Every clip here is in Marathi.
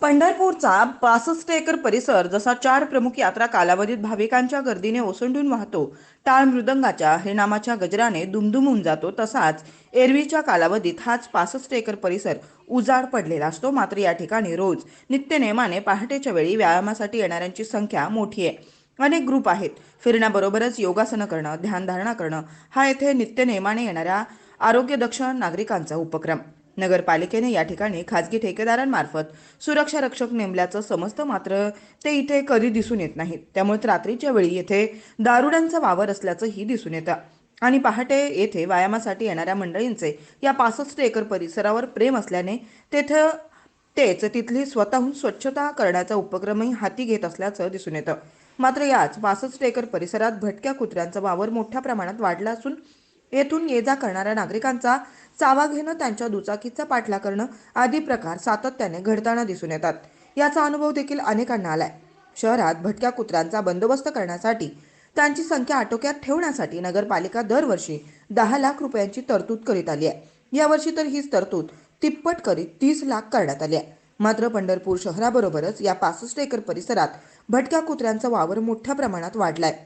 पंढरपूरचा पासष्ट एकर परिसर जसा चार प्रमुख यात्रा कालावधीत भाविकांच्या गर्दीने ओसंडून वाहतो टाळ मृदंगाच्या हरिनामाच्या गजराने दुमदुमून जातो तसाच एरवीच्या कालावधीत हाच पासष्ट एकर परिसर उजाड पडलेला असतो. मात्र या ठिकाणी रोज नित्यनेमाने पहाटेच्या वेळी व्यायामासाठी येणाऱ्यांची संख्या मोठी आहे. अनेक ग्रुप आहेत. फिरण्याबरोबरच योगासनं करणं ध्यानधारणा करणं हा येथे नित्यनेमाने येणाऱ्या आरोग्यदक्ष नागरिकांचा उपक्रम. नगरपालिकेने या ठिकाणी खाजगी ठेकेदारांमार्फत सुरक्षा रक्षक नेमल्याचं समजतं मात्र ते इथे कधी दिसून येत नाहीत. त्यामुळे रात्रीच्या वेळी येथे दारुड्यांचा वावर असल्याचंही दिसून येतं. आणि पहाटे येथे व्यायामासाठी येणाऱ्या मंडळींचे या पासष्ट एकर परिसरावर प्रेम असल्याने तेथे तेच तिथली स्वतःहून स्वच्छता करण्याचा उपक्रमही हाती घेत असल्याचं दिसून येतं. मात्र याच पासष्ट एकर परिसरात भटक्या कुत्र्यांचा वावर मोठ्या प्रमाणात वाढला असून येथून ये जा करणाऱ्या नागरिकांचा चावा घेणं त्यांच्या दुचाकीचा पाठला करणं आदी प्रकार सातत्याने घडताना दिसून येतात. याचा अनुभव देखील अनेकांना आलाय. शहरात भटक्या कुत्र्यांचा बंदोबस्त करण्यासाठी त्यांची संख्या आटोक्यात ठेवण्यासाठी नगरपालिका दरवर्षी दहा लाख रुपयांची तरतूद करीत आली आहे. यावर्षी तर हीच तरतूद तिप्पट करीत तीस लाख करण्यात आली आहे. मात्र पंढरपूर शहराबरोबरच या पासष्ट एकर परिसरात भटक्या कुत्र्यांचा वावर मोठ्या प्रमाणात वाढलाय.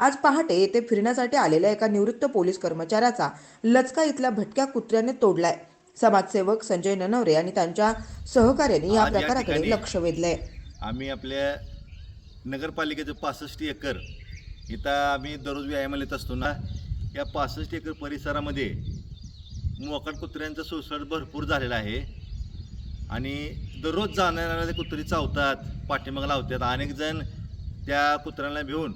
आज पहाटे येथे फिरण्यासाठी आलेल्या एका निवृत्त पोलीस कर्मचाऱ्याचा लचका इथल्या भटक्या कुत्र्याने तोडलाय. समाजसेवक संजय ननवरे आणि त्यांच्या सहकार्याने या प्रकाराकडे लक्ष वेधलंय. आम्ही आपल्या नगरपालिकेचं पासष्ट एकर इथं आम्ही दररोज व्यायामाला येत असतो ना या पासष्ट एकर परिसरामध्ये मोकाट कुत्र्यांचा सुळसुळाट भरपूर झालेला आहे. आणि दररोज जाणाऱ्या कुत्री चावतात पाठीमाग लावतात अनेक जण त्या कुत्र्यांना भिवून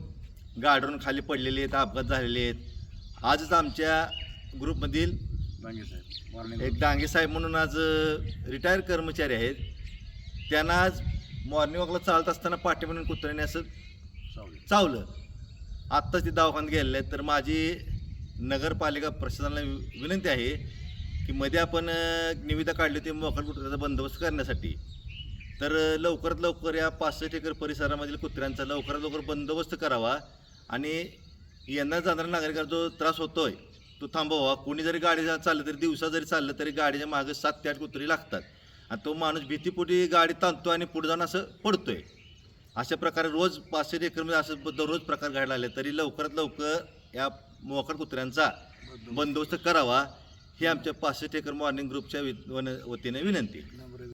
गाडून खाली पडलेले आहेत अपघात झालेले आहेत. आजच आमच्या ग्रुपमधील एक डांगे साहेब म्हणून आज रिटायर कर्मचारी आहेत. त्यांना आज मॉर्निंग वॉकला चालत असताना पाठी म्हणून कुत्र्याने असं चावलं. आत्ताच ते दवाखान्यात गेलेले आहेत. तर माझी नगरपालिका प्रशासनाला विनंती आहे की मध्ये आपण निविदा काढली होती मोकाट कुत्र्याचा बंदोबस्त करण्यासाठी. तर लवकरात लवकर या पासष्ट एकर परिसरामधील कुत्र्यांचा लवकरात लवकर बंदोबस्त करावा. आणि येणार जाणाऱ्या नागरिकांना जो त्रास होतोय तो थांबवा. कोणी जरी गाडी चाललं तरी दिवसा जरी चाललं तरी गाडीच्या मागे सात ते आठ कुत्री लागतात. आणि तो माणूस भीतीपोटी गाडी ताणतो आणि पुढे जाऊन असं पडतोय. अशा प्रकारे रोज पाचशे एकरमध्ये असं दररोज प्रकार घडायला आले तरी लवकरात लवकर या मोकड कुत्र्यांचा बंदोबस्त करावा ही आमच्या पासष्ट एकर मॉर्निंग ग्रुपच्या वि- वन- वतीने विनंती. आहे.